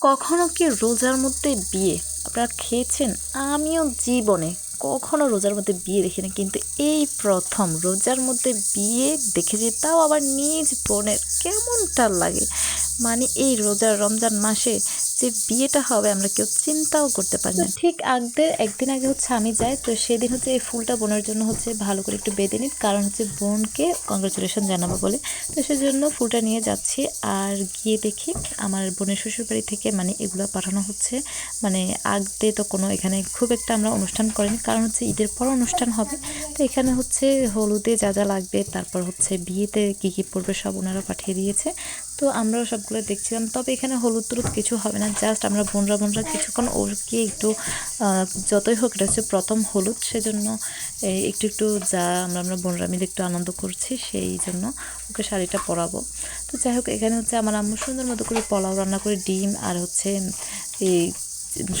কখনো কি রোজার মধ্যে বিয়ে? আপনারা খেয়েছেন? আমিও জীবনে কখনো রোজার মধ্যে বিয়ে দেখি না, কিন্তু এই প্রথম রোজার মধ্যে বিয়ে দেখেছি, তাও আবার নিজ বোনের। কেমনটা লাগে? মানে এই রোজার রমজান মাসে যে বিয়েটা হবে আমরা কেউ চিন্তাও করতে পারি না। ঠিক আগদের একদিন আগে হচ্ছে আমি যাই তো সেদিন হচ্ছে এই ফুলটা বোনের জন্য হচ্ছে ভালো করে একটু বেঁধে নিই। কারণ হচ্ছে বোনকে কংগ্রেচুলেশন জানাব বলে। তো সেজন্য ফুলটা নিয়ে যাচ্ছি আর গিয়ে দেখি আমার বোনের শ্বশুরবাড়ি থেকে মানে এগুলো পাঠানো হচ্ছে। মানে আগতে তো কোনো এখানে খুব একটা আমরা অনুষ্ঠান করিনি কারণ হচ্ছে ঈদের পর অনুষ্ঠান হবে। তো এখানে হচ্ছে হলুদে যা যা লাগবে তারপর হচ্ছে বিয়েতে কী কী পড়বে সব ওনারা পাঠিয়ে দিয়েছে। তো আমরাও সবগুলো দেখছিলাম। তবে এখানে হলুদ টলুদ কিছু হবে না জাস্ট আমরা বোনরা বোনরা কিছুক্ষণ ওরকে একটু যতই হোক এটা হচ্ছে প্রথম হলুদ, সেজন্য একটু একটু যা আমরা আমরা বোনরা মিলে একটু আনন্দ করছি, সেই জন্য ওকে শাড়িটা পরাবো। তো যাই হোক, এখানে হচ্ছে আমার আম্মু সুন্দর মতো করে পোলাও রান্না করে ডিম আর হচ্ছে এই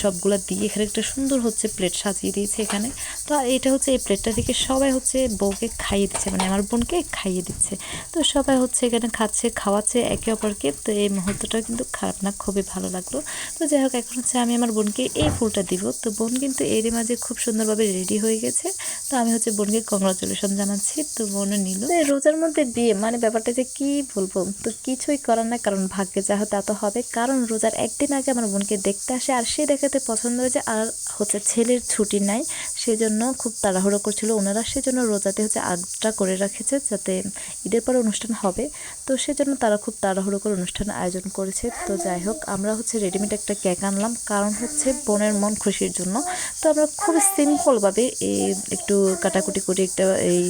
সবগুলো দিয়ে এখানে একটা সুন্দর হচ্ছে প্লেট সাজিয়ে দিয়েছে এখানে। তো এটা হচ্ছে এই প্লেটটা থেকে সবাই হচ্ছে বউকে খাইয়ে দিচ্ছে মানে আমার বোনকে খাইয়ে দিচ্ছে। তো সবাই হচ্ছে এখানে খাচ্ছে, খাওয়াচ্ছে, একে অপরকে। তো এই মুহূর্তটা কিন্তু খারাপ না, খুবই ভালো লাগল। তো যাই হোক, এখন হচ্ছে আমি আমার বোনকে এই ফুলটা দিব। তো বোন কিন্তু এরই মাঝে খুব সুন্দরভাবে রেডি হয়ে গেছে। তো আমি হচ্ছে বোনকে কংগ্রাচুলেশন জানাচ্ছি। তো বোনও নিল। রোজার মধ্যে বিয়ে মানে ব্যাপারটা যে কি বলব? তো কিছুই করার না কারণ ভাগ্যে যা তা তো হবে। কারণ রোজার একদিন আগে আমার বোনকে দেখতে আসে, আর সে দেখাতে পছন্দ হয়েছে। আর হচ্ছে ছেলের ছুটি নাই। সেজন্য খুব তাড়াহুড়ো করছিল। ওনারা সেজন্য রোজাতে হচ্ছে আগটা করে রাখেছে যাতে ঈদের পর অনুষ্ঠান হবে। তো সেজন্য তারা খুব তাড়াহুড়ো করে অনুষ্ঠান আয়োজন করেছে। তো যাই হোক, আমরা হচ্ছে রেডিমেড একটা কেক আনলাম। কারণ হচ্ছে বোনের মন খুশির জন্য। তো আমরা খুব সিম্পলভাবে এই একটু কাটাকুটি করে একটা এই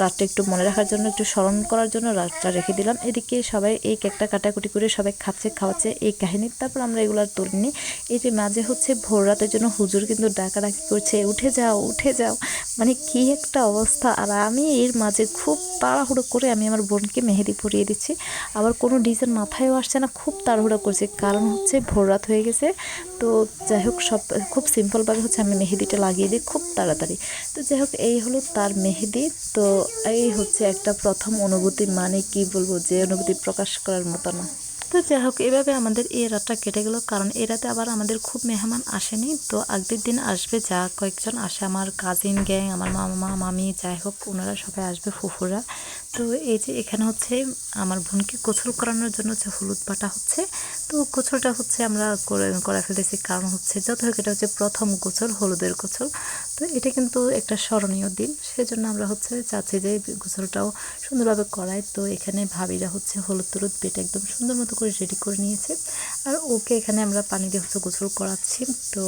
রাতটা একটু মনে রাখার জন্য, একটু স্মরণ করার জন্য রাতটা রেখে দিলাম। এদিকে সবাই এই কেকটা কাটাকুটি করে সবাই খাচ্ছে, খাওয়াচ্ছে এই কাহিনী। তারপর আমরা এগুলো তুলিনি এই যে মাঝে হচ্ছে ভোর রাতের জন্য হুজুর কিন্তু ডাকাডাকি করছে, উঠে যাও উঠে যাও। মানে কি একটা অবস্থা। আর আমি এর মাঝে খুব তাড়াহুড়ো করে আমি আমার বোনকে মেহেদি পরিয়ে দিচ্ছি। আবার কোনো ডিজাইন মাথায়ও আসছে না, খুব তাড়াহুড়ো করছে। কারণ হচ্ছে ভোর রাত হয়ে গেছে। তো যাই হোক, সব খুব সিম্পলভাবে হচ্ছে আমি মেহেদিটা লাগিয়ে দিই খুব তাড়াতাড়ি। তো যাই হোক, এই হলো তার মেহেদি। তো এই হচ্ছে একটা প্রথম অনুভূতি। মানে কি বলব? যে অনুভূতি প্রকাশ করার মতো না। তো যাই হোক, এভাবে আমাদের এই রাতটা কেটে গেল। কারণ এ রাতে আবার আমাদের খুব মেহমান আসেনি। তো আগের দিন আসবে যা কয়েকজন, আসে আমার কাজিন গ্যাং আমার মামা, মামি, যাই হোক, ওনারা সবাই আসবে, ফুফুরা। তো এই যে এখানে হচ্ছে আমার বোনকে গোছল করানোর জন্য হচ্ছে হলুদ বাটা হচ্ছে, তো গোছলটা হচ্ছে আমরা করে করে ফেলেছি। কারণ হচ্ছে যত হোক, এটা হচ্ছে প্রথম গোছল হলুদের গোছল তো এটা কিন্তু একটা স্মরণীয় দিন। সেজন্য আমরা হচ্ছে চাচ্ছি যে গোসলটাও সুন্দরভাবে করাই। তো এখানে ভাবিরা হচ্ছে হলুদ টলুদ বেটে একদম সুন্দর মতো করে রেডি করে নিয়েছে। আর ওকে এখানে আমরা পানি দিয়ে হচ্ছে গোসল করাচ্ছি। তো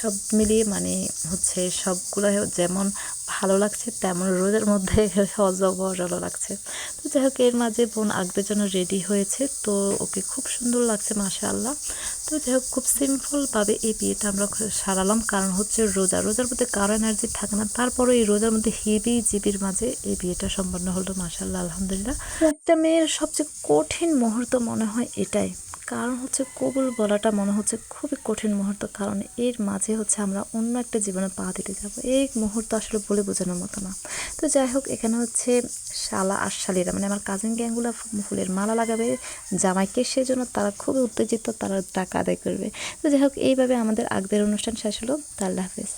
সব মিলিয়ে মানে হচ্ছে সবগুলো যেমন ভালো লাগছে, তেমন রোদের মধ্যে অজবরল লাগছে। তো যাই হোক, এর মাঝে বোন আগদের জন্য রেডি হয়েছে, তো ওকে খুব সুন্দর লাগছে মাসা আল্লাহ তো যাই হোক, খুব সিম্পলভাবে এই বিয়েটা আমরা সারালাম। কারণ হচ্ছে রোজা, রোজার মধ্যে কারও এনার্জি থাকে না। তারপরে এই রোজার মধ্যে হেভি জিবির মাঝে এই বিয়েটা সম্পন্ন হলো মাসাল্লাহ আলহামদুলিল্লাহ। একটা মেয়ের সবচেয়ে কঠিন মুহূর্ত মনে হয় এটাই। কারণ হচ্ছে কবুল বলাটা মনে হচ্ছে খুবই কঠিন মুহূর্ত, কারণ এর মাঝে হচ্ছে আমরা অন্য একটা জীবনে পা দিতে যাব। এই মুহূর্ত আসলে বলে বোঝানোর মতো না। তো যাই হোক, এখানে হচ্ছে শালা আর শালিরা মানে আমার কাজিন গ্যাংগুলো ফুলের মালা লাগাবে, জামাইকে সেজন্য তারা খুবই উত্তেজিত, তারা টাকা আদায় করবে। তো যাই হোক, এইভাবে আমাদের আগদের অনুষ্ঠান শেষ হলো। আল্লাহ হাফেজ।